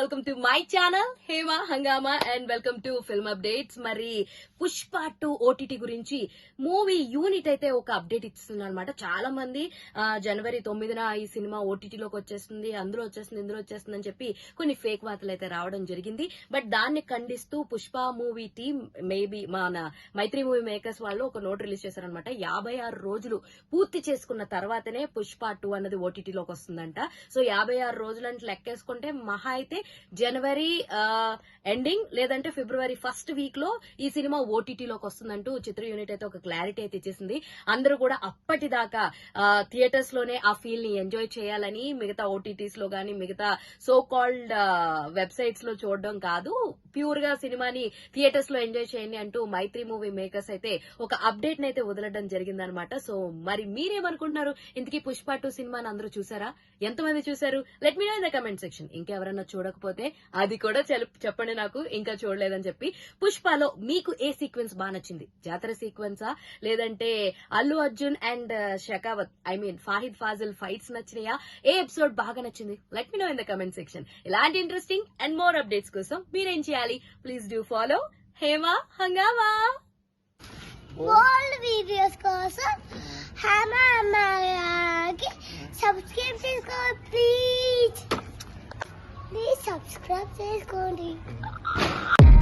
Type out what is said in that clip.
Welcome to my channel Hema Hungama and welcome to film updates మరి Pushpa two OTT గురించి movie unit అయితే ఒక update ఇస్తుంది అనమాట చాలా మంది జనవరి తొమ్మిదిన ఈ సినిమా ఓటీటీలోకి వచ్చేస్తుంది అందులో వచ్చేస్తుంది ఇందులో వచ్చేస్తుంది అని చెప్పి కొన్ని ఫేక్ వార్తలు అయితే రావడం జరిగింది. బట్ దాన్ని ఖండిస్తూ పుష్ప మూవీ టీమ్ మేబీ మన మైత్రి మూవీ మేకర్స్ వాళ్ళు ఒక నోట్ రిలీజ్ చేశారనమాట యాభై ఆరు రోజులు పూర్తి చేసుకున్న తర్వాతనే పుష్ప టూ అన్నది ఓటీటీలోకి వస్తుందంట. సో యాభై ఆరు రోజులు అంటే లెక్కేసుకుంటే మహా అయితే జనవరి ఎండింగ్ లేదంటే ఫిబ్రవరి ఫస్ట్ వీక్లో ఈ సినిమా ఓటీటీలోకి వస్తుందంటూ చిత్ర యూనిట్ అయితే ఒక క్లారిటీ అయితే ఇచ్చేసింది. అందరూ కూడా అప్పటిదాకా థియేటర్స్లోనే ఆ ఫీల్ని ఎంజాయ్ చేయాలని మిగతా ఓటీటీస్లో గానీ మిగతా సో కాల్డ్ వెబ్సైట్స్లో చూడడం కాదు. ప్యూర్గా సినిమాని థియేటర్స్లో ఎంజాయ్ చేయండి అంటూ మైత్రి మూవీ మేకర్స్ అయితే ఒక అప్డేట్ అయితే వదలడం జరిగిందనమాట. సో మరి మీరేమనుకుంటున్నారు? ఇంతకీ పుష్ప టూ సినిమాని అందరూ చూసారా? ఎంతమంది చూసారు? Let me know in the comment section ఇంకెవరన్నా చూడకపోతే అది కూడా చెప్పండి నాకు ఇంకా చూడలేదని చెప్పి పుష్పలో మీకు ఏ సీక్వెన్స్ బాగా నచ్చింది? జాతర సీక్వెన్సా? లేదంటే Allu Arjun and uh, Shekhawat I mean Fahadh Faasil fights నచ్చినాయా? ఏ ఎపిసోడ్ బాగా నచ్చింది? Let me know in the comment section ఇలాంటి ఇంట్రెస్టింగ్ అండ్ మోర్ అప్డేట్స్ కోసం మీరేం చేయాలి? ప్లీజ్ డూ ఫాలో హేమా హంగామా. ఓల్డ్ వీడియోస్ కోసం హేమా సబ్స్క్రైబ్ చేసుకోండి. subscribe to his